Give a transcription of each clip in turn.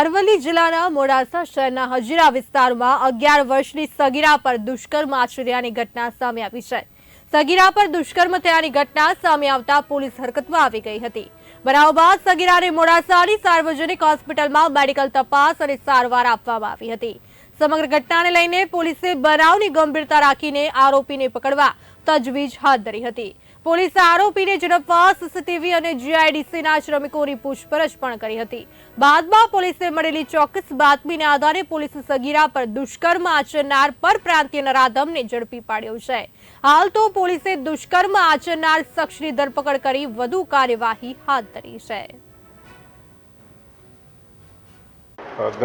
અરવલ્લી જિલ્લાના મોડાસા શહેરના હજીરા વિસ્તારમાં અગિયાર વર્ષની સગીરા પર દુષ્કર્મ આચર્યાની ઘટના સામે આવી છે. સગીરા પર દુષ્કર્મ થયાની ઘટના સામે આવતા પોલીસ હરકતમાં આવી ગઈ હતી. બનાવ બાદ સગીરાને મોડાસાની સાર્વજનિક હોસ્પિટલમાં મેડિકલ તપાસ અને સારવાર આપવામાં આવી હતી. સમગ્ર ઘટનાને લઈને પોલીસે બનાવની ગંભીરતા રાખીને આરોપીને પકડવા તજવીજ હાથ ધરી હતી. પોલીસે આરોપીને ઝડપવા સીસીટીવી અને જીઆઈડીસીના શ્રમિકોની પૂછપરછ પણ કરી હતી. બાદમાં પોલીસે મળેલી ચોક્કસ બાતમીના આધારે પોલીસે સગીરા પર દુષ્કર્મ આચરનાર પરપ્રાંતીય નરાધમને ઝડપી પાડ્યો છે. હાલ તો પોલીસે દુષ્કર્મ આચરનાર શખ્સની ધરપકડ કરી વધુ કાર્યવાહી હાથ ધરી છે.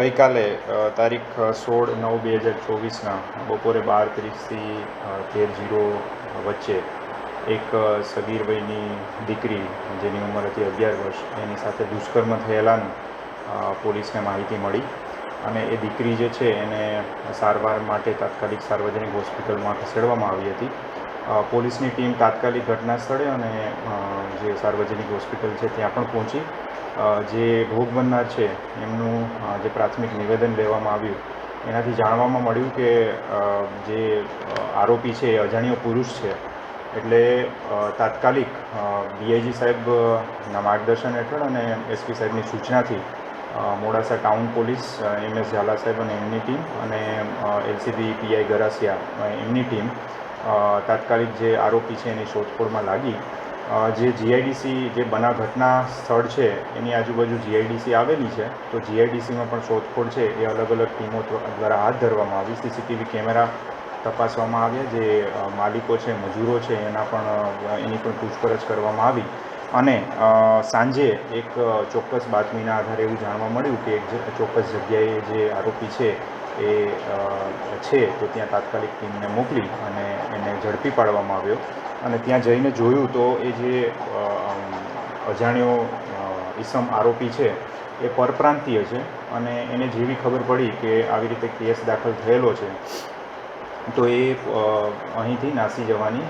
ગઈકાલે તારીખ સોળ નવ બે હજાર ચોવીસના બપોરે બાર ત્રીસથી તેર જીરો વચ્ચે એક સગીરભાઈની દીકરી, જેની ઉંમર હતી અગિયાર વર્ષ, એની સાથે દુષ્કર્મ થયેલાની પોલીસને માહિતી મળી. અને એ દીકરી જે છે, એને સારવાર માટે તાત્કાલિક સાર્વજનિક હોસ્પિટલમાં ખસેડવામાં આવી હતી. પોલીસની ટીમ તાત્કાલિક ઘટના સ્થળે અને જે સાર્વજનિક હોસ્પિટલ છે, ત્યાં પણ પહોંચી. જે ભોગ બનનાર છે, એમનું જે પ્રાથમિક નિવેદન લેવામાં આવ્યું, એનાથી જાણવામાં મળ્યું કે જે આરોપી છે, એ અજાણ્યો પુરુષ છે. એટલે તાત્કાલિક ડીઆઈજી સાહેબના માર્ગદર્શન હેઠળ અને એસપી સાહેબની સૂચનાથી Modasa town police M S Zala સાહેબ અને એમની ટીમ અને એલસીબી પીઆઈ ગરાસિયા એમની ટીમ તાત્કાલિક જે આરોપી છે એની શોધખોળમાં લાગી. જે જીઆઈડીસી, જે બનાવ ઘટના સ્થળ છે, એની આજુબાજુ જીઆઈડીસી આવેલી છે, તો જીઆઈડીસીમાં પણ શોધખોળ છે, એ અલગ અલગ ટીમો દ્વારા હાથ ધરવામાં આવી. સીસીટીવી કેમેરા તપાસવામાં આવ્યા જે માલિકો છે, મજૂરો છે, એના પણ એની પણ પૂછપરછ કરવામાં આવી. અને સાંજે એક ચોક્કસ બાતમીના આધારે એવું જાણવા મળ્યું કે એક ચોક્કસ જગ્યાએ જે આરોપી છે, એ છે, તો ત્યાં તાત્કાલિક ટીમને મોકલી અને એને ઝડપી પાડવામાં આવ્યો. અને ત્યાં જઈને જોયું તો એ જે અજાણ્યો ઈસમ આરોપી છે, એ પરપ્રાંતીય છે. અને એને જેવી ખબર પડી કે આવી રીતે કેસ દાખલ થયેલો છે. તો એ અહીંથી નાસી જવાની